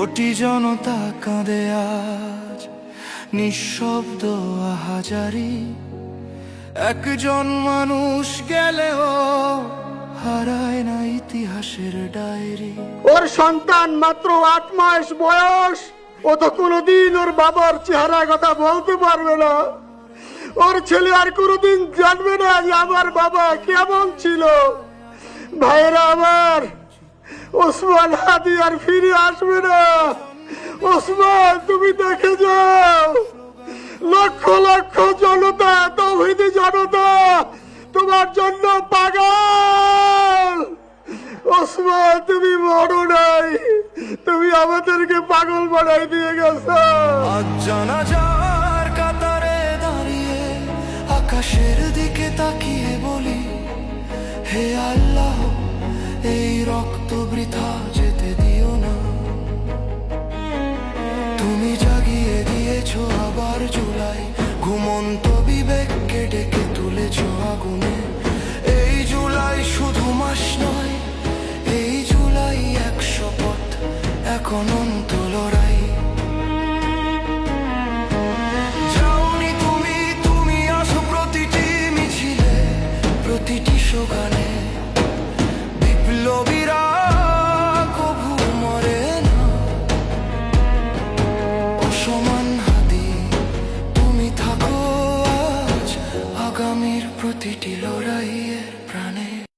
কোটি জনতা কাঁদে আজ, নিঃশব্দ আহাজারি। একজন মানুষ গেলেও হারায় না ইতিহাসের ডায়েরি। ওর সন্তান মাত্র আট মাস বয়স, ও তো কোনোদিন ওর বাবার চেহারা কথা বলতে পারবে না। ওর ছেলে আর কোনোদিন জানবে না যে আমার বাবা কেমন ছিল। ভাইরা আমার ওসমান হাদি আর ফিরে আসবে না। ওসমান, তুমি দেখে যাও। লক্ষ লক্ষ জনতা, তৌহিদি জনতা, তোমার জন্য পাগল। ওসমান, তুমি মরো নাই। তুমি আমাদেরকে পাগল বানাই দিয়ে গেছো। জানাজার কাতারে দাঁড়িয়ে আকাশের দিকে তাকিয়ে বলি, হে আল্লাহ, এই বৃথা যেতে দিও না। তুমি জাগিয়ে দিয়েছ আবার জুলাই। ঘুমন্ত বিবেককে ডেকে তুলেছো আগুনে। এই জুলাই শুধু মাস নয়, এই জুলাই এক শপথ এখনও প্রতিটি লড়াইয়ের প্রাণে।